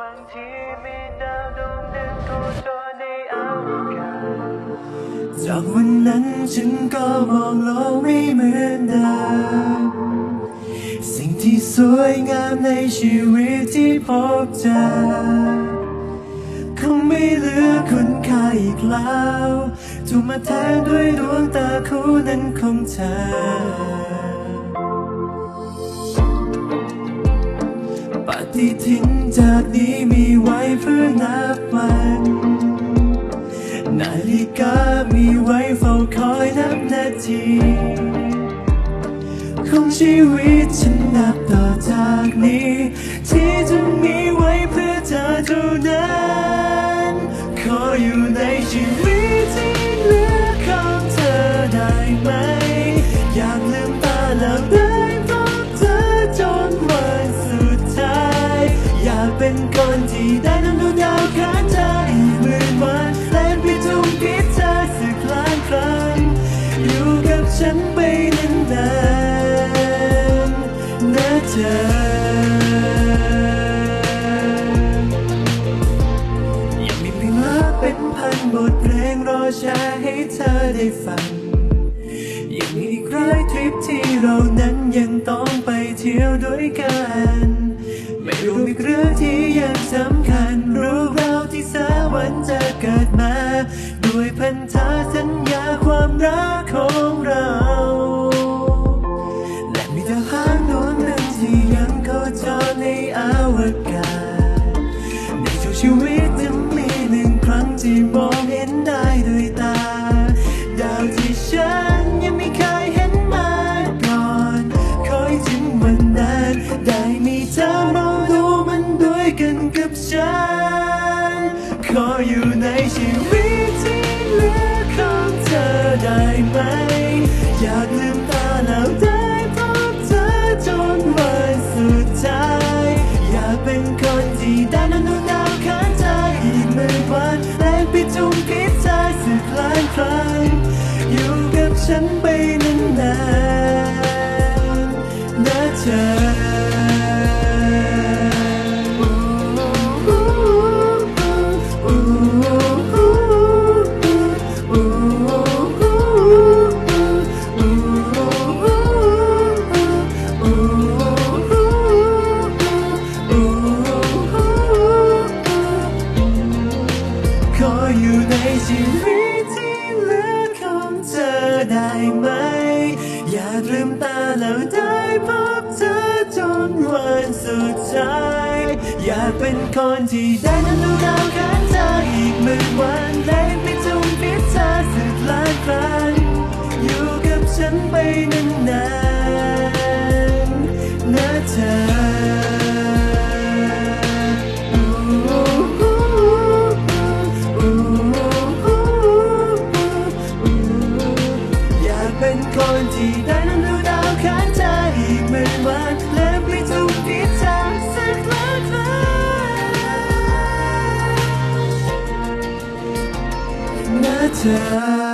วันที่มีดาวดวงหนึ่งโคจรในอวกาศจากวันนั้นฉันก็มองโลกไม่เหมือนเดิมสิ่งที่สวยงามในชีวิตที่พบเจอคงไม่เหลือคุณค่าอีกแล้วถูกมาแทนด้วยดวงตาคู่นั้นของเธอ ปฏิทินจากนี้มีไว้เพื่อนับวันนาฬิกามีไว้เฝ้าคอยนับนาทีของชีวิตฉันนับต่อจากนี้ ที่จะมีไว้เพื่อเธอเท่านั้น ขออยู่ในชีวิตที่เหลือของเธอได้ไหม ที่ได้นำดวงดาวข้างเธออีกหมื่นวันและไปทุ่มพิษเธอสักล้านครั้ง อยู่กับฉันไปนานๆนะเธอยังมีเพลงรักเป็นพันบทเพลงรอแชร์ให้เธอได้ฟัง ยังมีอีกหลายทริปที่เรานั้นยังต้องไปเที่ยวด้วยกัน ไม่รวมอีกเรื่องที่ย อว ครั้ง อยู่กับฉันไปากลืมตาแล้วได้พบเธอจนวันสุดท้าย อยากเป็นคนที่ได้นำดวงดาวกันเธออีกหมื่นวันและไปจุมพิษเธอสุดล้านครั้งอยู่กับฉันไปนาน คนที่ได้นำดวงดาวข้างใจอีกไม่วันและไม่ถูกทิศทางสักล้านครั้งนะเธอ